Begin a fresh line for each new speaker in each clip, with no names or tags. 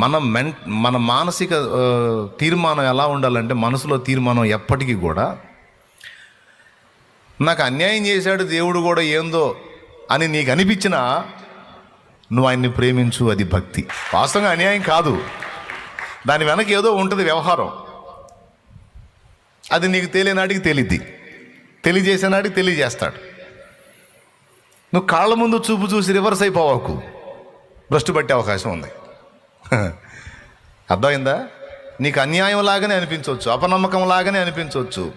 మన మెన్ మన మానసిక తీర్మానం ఎలా ఉండాలంటే మనసులో తీర్మానం ఎప్పటికీ కూడా నాకు అన్యాయం చేశాడు దేవుడు కూడా ఏందో అని నీకు అనిపించినా నువ్వు ఆయన్ని ప్రేమించు అది భక్తి. వాస్తవంగా అన్యాయం కాదు. దాని వెనక ఏదో ఉంటుంది వ్యవహారం. అది నీకు తేలినాటికి తెలియద్ది తెలియజేసేనాటికి తెలియజేస్తాడు. నువ్వు కాళ్ళ ముందు చూపు చూసి రివర్స్ అయిపోవకు. భ్రష్టు పట్టే అవకాశం ఉంది. అర్థమైందా? నీకు అన్యాయం లాగానే అనిపించవచ్చు అపనమ్మకం లాగానే అనిపించవచ్చు.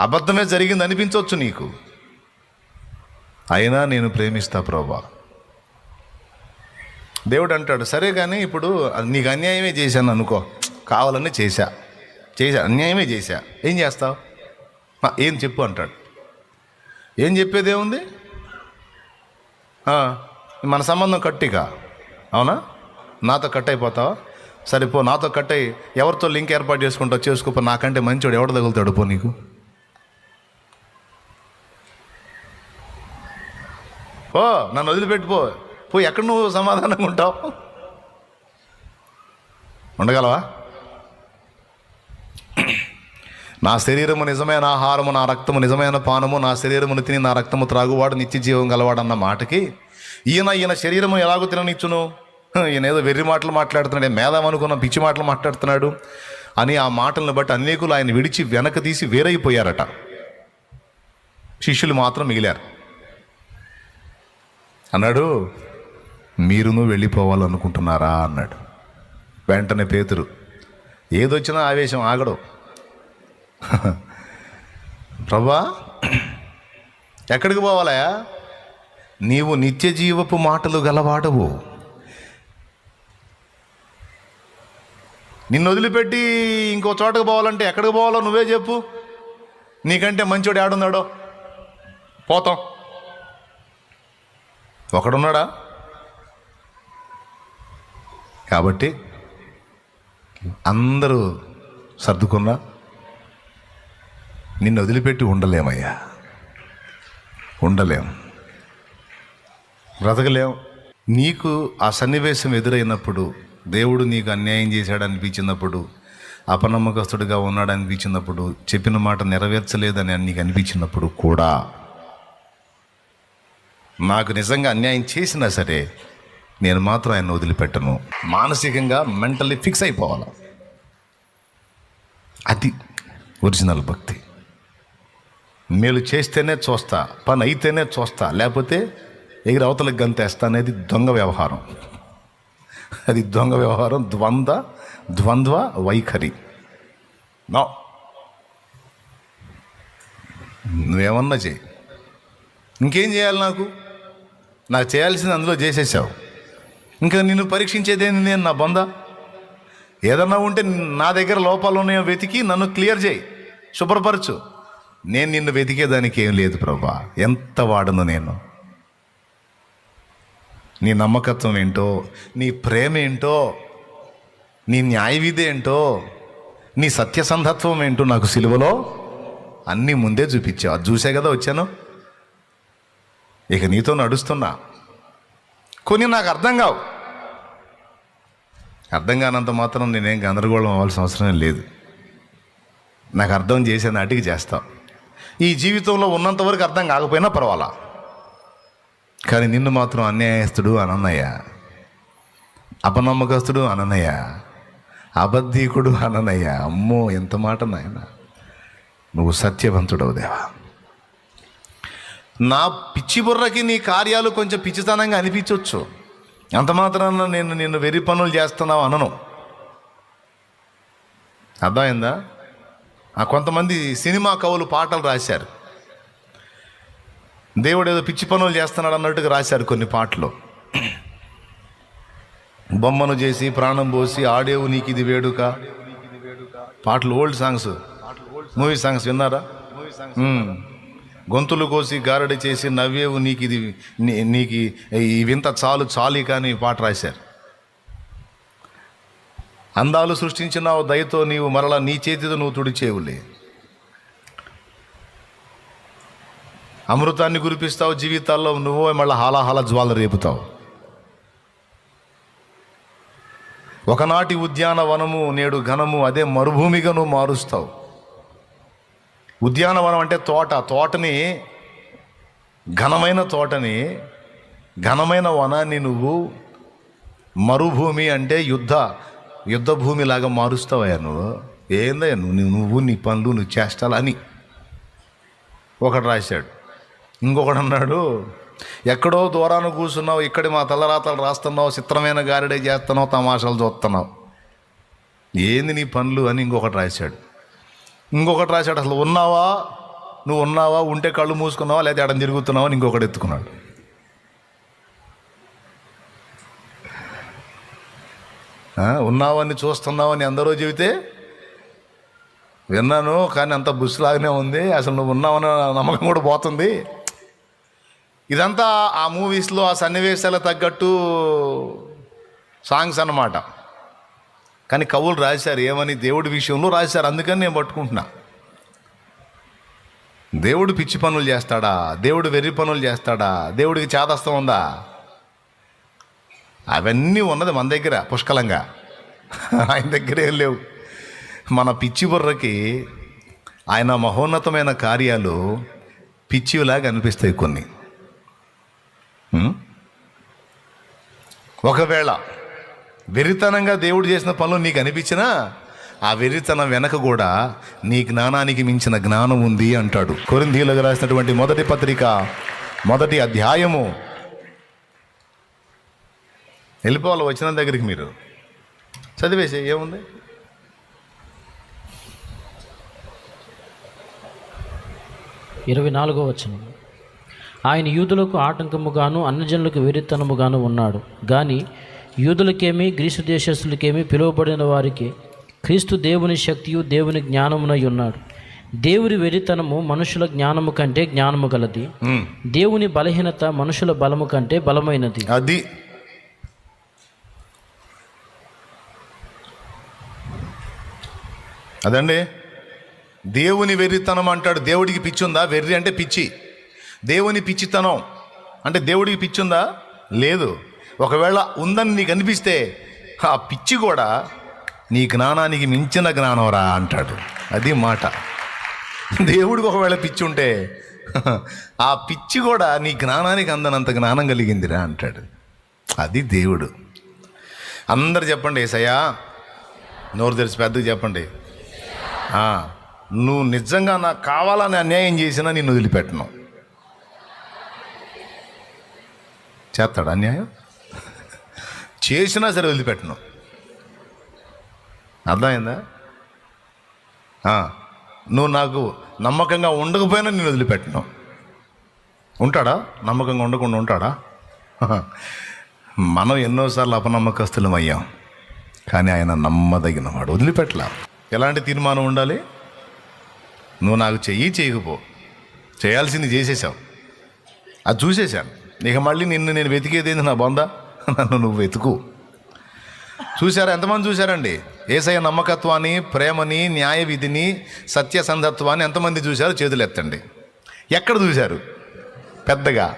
అబద్ధమే జరిగింది అనిపించవచ్చు నీకు. అయినా నేను ప్రేమిస్తా ప్రభా. దేవుడు అంటాడు సరే కానీ ఇప్పుడు నీకు అన్యాయమే చేశాను అనుకో కావాలని చేశా. చేశా అన్యాయమే చేశా. ఏం చేస్తావు? ఏం చెప్పు అంటాడు. ఏం చెప్పేదేముంది మన సంబంధం కట్టిక అవునా? నాతో కట్ అయిపోతావా? సరే పో నాతో కట్ అయ్యి ఎవరితో లింక్ ఏర్పాటు చేసుకుంటావు చేసుకోపో నాకంటే మంచివాడు ఎవడు తగులుతాడు పో నీకు. పో నన్ను వదిలిపెట్టిపో పో. ఎక్కడ నువ్వు సమాధానంగా ఉంటావు? ఉండగలవా? నా శరీరము నిజమైన ఆహారము నా రక్తము నిజమైన పానము నా శరీరమును తిని నా రక్తము త్రాగువాడు నిత్య జీవం గలవాడు అన్న మాటకి ఈయన ఈయన శరీరము ఎలాగో తిననిచ్చును? ఈయన ఏదో వెర్రి మాటలు మాట్లాడుతున్నాడు ఏ మేధాం అనుకున్న పిచ్చి మాటలు మాట్లాడుతున్నాడు అని ఆ మాటలను బట్టి అనేకులు ఆయన విడిచి వెనక తీసి వేరైపోయారట. శిష్యులు మాత్రం మిగిలారు. అన్నాడు మీరును వెళ్ళిపోవాలనుకుంటున్నారా? అన్నాడు. వెంటనే పేతురు ఏదొచ్చినా ఆవేశం ఆగడు. ప్రభా ఎక్కడికి పోవాలయా నీవు నిత్య జీవపు మాటలు గలవాడవు. నిన్ను వదిలిపెట్టి ఇంకో చోటకు పోవాలంటే ఎక్కడికి పోవాలో నువ్వే చెప్పు. నీకంటే మంచోడు ఆడున్నాడో పోతాం. ఒకడున్నాడా? కాబట్టి అందరూ సర్దుకున్నా నిన్ను వదిలిపెట్టి ఉండలేమయ్యా. ఉండలేం. బ్రతకలేం. నీకు ఆ సన్నివేశం ఎదురైనప్పుడు దేవుడు నీకు అన్యాయం చేశాడు అనిపించినప్పుడు అపనమ్మకస్తుడిగా ఉన్నాడు అనిపించినప్పుడు చెప్పిన మాట నెరవేర్చలేదని నీకు అనిపించినప్పుడు కూడా నాకు నిజంగా అన్యాయం చేసినా సరే నేను మాత్రం ఆయన వదిలిపెట్టను. మానసికంగా మెంటల్లీ ఫిక్స్ అయిపోవాలి. అది ఒరిజినల్ భక్తి. మేలు చేస్తేనే చూస్తా పని అయితేనే చూస్తా లేకపోతే ఎగిరి అవతలకు గంతేస్తా అనేది దొంగ వ్యవహారం. అది దొంగ వ్యవహారం ద్వంద్వ ద్వంద్వ వైఖరి. నో. నువ్వేమన్నా చేయి. ఇంకేం చేయాలి నాకు? నాకు చేయాల్సింది అందులో చేసేసావు. ఇంకా నిన్ను పరీక్షించేదేంది నేను నా బొంద? ఏదన్నా ఉంటే నా దగ్గర లోపాలు ఉన్నాయో వెతికి నన్ను క్లియర్ చేయి. శుభ్రపరచు. నేను నిన్ను వెతికేదానికి ఏం లేదు ప్రభా. ఎంత వాడను నేను? నీ నమ్మకత్వం ఏంటో నీ ప్రేమ ఏంటో నీ న్యాయవిధి ఏంటో నీ సత్యసంధత్వం ఏంటో నాకు సిలువలో అన్నీ ముందే చూపించావు. అది చూసే కదా వచ్చాను. ఇక నీతో నడుస్తున్నా. కొన్ని నాకు అర్థం కావు. అర్థం కానంత మాత్రం నేనేం గందరగోళం అవ్వాల్సిన అవసరం లేదు. నాకు అర్థం చేసే నాటికి చేస్తావు ఈ జీవితంలో ఉన్నంత వరకు అర్థం కాకపోయినా పర్వాలా? కానీ నిన్ను మాత్రం అన్యాయస్తుడు అనన్నయ్య అపనమ్మకస్తుడు అనన్నయ్య అబద్ధీకుడు అనన్నయ్య అమ్మో ఎంత మాట నాయన. నువ్వు సత్యవంతుడవు దేవా. నా పిచ్చి బుర్రకి నీ కార్యాలు కొంచెం పిచ్చితనంగా అనిపించవచ్చు అంత మాత్రాన నేను నిన్ను వెర్రి పనులు చేస్తున్నావు అనను. అర్థమైందా? కొంతమంది సినిమా కవులు పాటలు రాశారు. దేవుడు ఏదో పిచ్చి పనులు చేస్తున్నాడు అన్నట్టుగా రాశారు కొన్ని పాటలు. బొమ్మను చేసి ప్రాణం పోసి ఆడేవు నీకు ఇది వేడుక. పాటలు ఓల్డ్ సాంగ్స్ మూవీ సాంగ్స్ విన్నారా? గొంతులు కోసి గారడి చేసి నవ్వేవు నీకు ఇది నీ- నీకు ఈ వింత చాలు చాలి కానీ పాట రాశారు. అందాలు సృష్టించిన దయతో నీవు మరలా నీ చేతితో నువ్వు తుడిచేవులే. అమృతాన్ని కురిపిస్తావు జీవితాల్లో నువ్వు మళ్ళీ హాలాహాల జ్వాల రేపుతావు. ఒకనాటి ఉద్యానవనము నేడు ఘనము అదే మరుభూమిగా నువ్వు మారుస్తావు. ఉద్యానవనం అంటే తోట. తోటని ఘనమైన తోటని ఘనమైన వనాన్ని నువ్వు మరుభూమి అంటే యుద్ధ యుద్ధ భూమిలాగా మారుస్తావయ్యా నువ్వు. ఏందయ్యా నువ్వు? నువ్వు నీ పనులు నువ్వు చేస్తాలా అని ఒకడు రాశాడు. ఇంకొకడు అన్నాడు ఎక్కడో దూరాన కూర్చున్నావు ఇక్కడి మా తలరాతలు రాస్తున్నావు చిత్రమైన గారిడే చేస్తున్నావు తమాషాలు చూస్తున్నావు. ఏంది నీ పనులు? అని ఇంకొకటి రాశాడు. ఇంకొకటి రాశాడు అసలు ఉన్నావా? నువ్వు ఉన్నావా? ఉంటే కళ్ళు మూసుకున్నావా? లేదా ఎడం తిరుగుతున్నావా? అని ఇంకొకటి ఎత్తుకున్నాడు. ఉన్నావని చూస్తున్నావని అందరూ చెబితే విన్నాను కానీ అంత బుస్సులాగానే ఉంది. అసలు నువ్వు ఉన్నావని నమ్మకం కూడా పోతుంది. ఇదంతా ఆ మూవీస్లో ఆ సన్నివేశాలకు తగ్గట్టు సాంగ్స్ అన్నమాట. కానీ కవులు రాశారు ఏమని దేవుడి విషయంలో రాశారు అందుకని నేను పట్టుకుంటున్నా. దేవుడు పిచ్చి పనులు చేస్తాడా? దేవుడు వెర్రి పనులు చేస్తాడా? దేవుడికి చేదస్తం ఉందా? అవన్నీ ఉన్నది మన దగ్గర పుష్కలంగా. ఆయన దగ్గర ఏం లేవు. మన పిచ్చి బుర్రకి ఆయన మహోన్నతమైన కార్యాలు పిచ్చిలాగా అనిపిస్తాయి కొన్ని. ఒకవేళ వెరితనంగా దేవుడు చేసిన పనులు నీకు అనిపించినా ఆ వెరితనం వెనక కూడా నీ జ్ఞానానికి మించిన జ్ఞానం ఉంది అంటాడు. కొరిందీలకు రాసినటువంటి మొదటి పత్రిక మొదటి అధ్యాయము. వెళ్ళిపోవాలి వచ్చిన దగ్గరికి మీరు. చదివేసి ఏముంది?
ఇరవై నాలుగో వచనం. ఆయన యూదులకు ఆటంకముగాను అన్యజనులకు వెరితనముగాను ఉన్నాడు. గాని యూదులకేమి గ్రీసు దేశస్తులకేమి పిలువబడిన వారికి క్రీస్తు దేవుని శక్తియు దేవుని జ్ఞానమునై ఉన్నాడు. దేవుని వెరితనము మనుషుల జ్ఞానము కంటే జ్ఞానము గలది. దేవుని బలహీనత మనుషుల బలము కంటే బలమైనది.
అది. అదండి. దేవుని వెర్రితనం అంటాడు. దేవుడికి పిచ్చి ఉందా వెర్రి అంటే పిచ్చి. దేవుని పిచ్చితనం. అంటే దేవుడికి పిచ్చి ఉందా లేదు. ఒకవేళ ఉందని నీకు అనిపిస్తే ఆ పిచ్చి కూడా నీ జ్ఞానానికి మించిన జ్ఞానం రా అంటాడు. అది మాట. దేవుడికి ఒకవేళ పిచ్చి ఉంటే ఆ పిచ్చి కూడా నీ జ్ఞానానికి అందనంత జ్ఞానం కలిగిందిరా అంటాడు. అది దేవుడు. అందరు చెప్పండి ఏసయ్యా. నోరు తెరిచి పెద్దగా చెప్పండి. నువ్వు నిజంగా నాకు కావాలని అన్యాయం చేసినా నేను వదిలిపెట్టను. చేస్తాడు అన్యాయం? చేసినా సరే వదిలిపెట్టను. అర్థమైందా? నువ్వు నాకు నమ్మకంగా ఉండకపోయినా నేను వదిలిపెట్టను. ఉంటాడా? నమ్మకంగా ఉండకుండా ఉంటాడా? మనం ఎన్నోసార్లు అపనమ్మకస్తులం అయ్యాం. కానీ ఆయన నమ్మదగిన వాడు వదిలిపెట్టలా. ఎలాంటి తీర్మానం ఉండాలి? నువ్వు నాకు చెయ్యి చేయకపో. చేయాల్సింది చేసేసావు. అది చూసేశాను. ఇక మళ్ళీ నిన్ను నేను వెతికేదేంది నా బొంద? నన్ను నువ్వు వెతుకు. చూశారా? ఎంతమంది చూశారండి? ఏసయ్య నమ్మకత్వాన్ని ప్రేమని న్యాయ విధిని సత్యసంధత్వాన్ని ఎంతమంది చూశారు? చేతులు ఎత్తండి. ఎక్కడ చూశారు? పెద్దగా.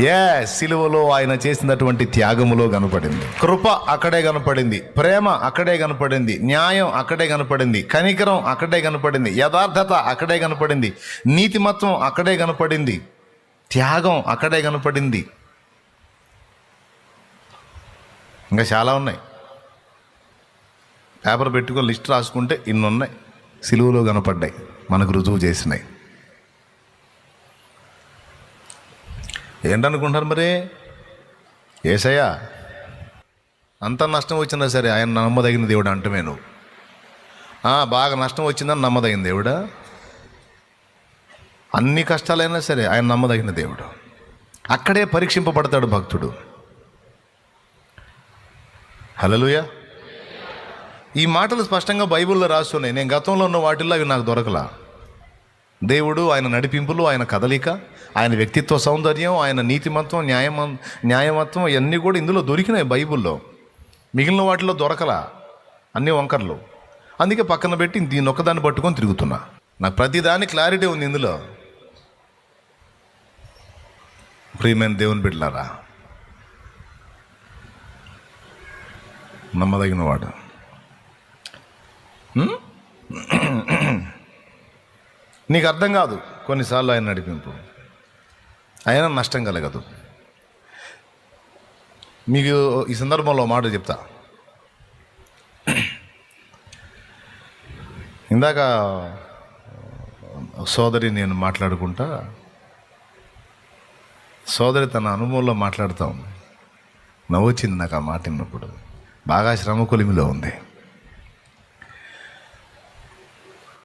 ఏ సిలువలో ఆయన చేసినటువంటి త్యాగములో కనపడింది. కృప అక్కడే కనపడింది. ప్రేమ అక్కడే కనపడింది. న్యాయం అక్కడే కనపడింది. కనికరం అక్కడే కనపడింది. యథార్థత అక్కడే కనపడింది. నీతిమత్వం అక్కడే కనపడింది. త్యాగం అక్కడే కనపడింది. ఇంకా చాలా ఉన్నాయి. పేపర్ పెట్టుకొని లిస్ట్ రాసుకుంటే ఇన్ని ఉన్నాయి సిలువలో కనపడ్డాయి. మనకు రుజువు చేసినాయి. ఏంటనుకుంటారు మరి? ఏసయ్యా అంత నష్టం వచ్చినా సరే ఆయన నమ్మదగిన దేవుడు అంటమే నువ్వు. బాగా నష్టం వచ్చిందని నమ్మదగిన దేవుడా? అన్ని కష్టాలైనా సరే ఆయన నమ్మదగిన దేవుడు. అక్కడే పరీక్షింపబడతాడు భక్తుడు. హలలుయ ఈ మాటలు స్పష్టంగా బైబిల్లో రాస్తున్నాయి. నేను గతంలో ఉన్న వాటిల్లో అవి నాకు దొరకలా. దేవుడు ఆయన నడిపింపులు ఆయన కదలిక ఆయన వ్యక్తిత్వ సౌందర్యం ఆయన నీతిమత్వం న్యాయమ న్యాయమత్వం ఇవన్నీ కూడా ఇందులో దొరికినాయి బైబిల్లో. మిగిలిన వాటిలో దొరకలా. అన్ని వంకర్లు. అందుకే పక్కన పెట్టి దీన్ని ఒక్కదాన్ని పట్టుకొని తిరుగుతున్నా. నాకు ప్రతిదాని క్లారిటీ ఉంది ఇందులో. ప్రియమైన దేవుని బిడ్డలారా నమ్మదగిన వాడు నీకు అర్థం కాదు కొన్నిసార్లు ఆయన నడిపింపు. అయినా నష్టం కలగదు. మీకు ఈ సందర్భంలో మాట చెప్తా. ఇందాక సోదరి నేను మాట్లాడుకుంటా సోదరి తన అనుభవంలో మాట్లాడుతూ ఉంది. నవ్వొచ్చింది నాకు ఆ మాట విన్నప్పుడు. బాగా శ్రమ కొలిమిలో ఉంది.